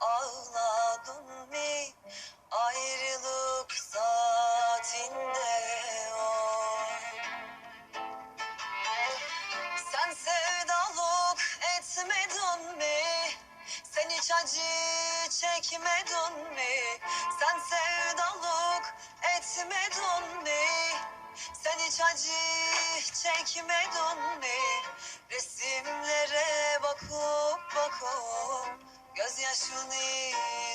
ağladın mı ayrılık saatinde o Sen sevdalık etmedin mi? Sen hiç acı çekmedin mi? Sen sevdalık etmedin mi? Sen hiç acı çekmedin mi? Resimlere bakıp bakıp gözyaşını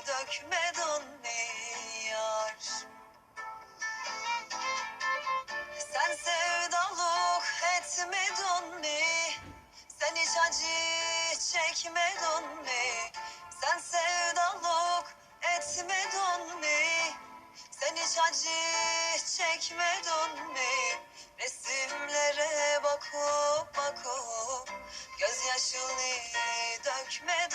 dökmedin mi yar? Sen sevdalık etmedin mi? Sen hiç acı çekmedin mi? Sen sevdalık etmedin mi? Sen hiç acı çekmedin mi? Resimlere bakıp bakıp gözyaşını dökmedin mi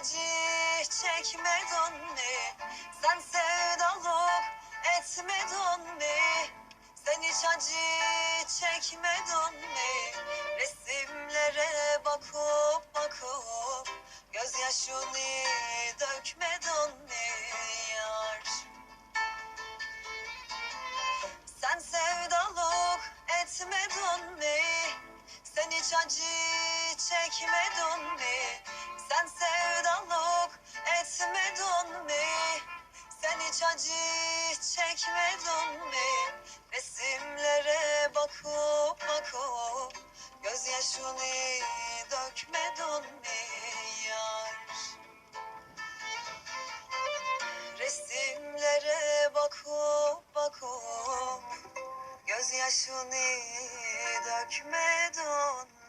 acı çekmedin mi? Sen sevdalık etmedin mi? Sen hiç acı çekmedin mi? Resimlere bakıp bakıp gözyaşını gözyaşını dökme donma.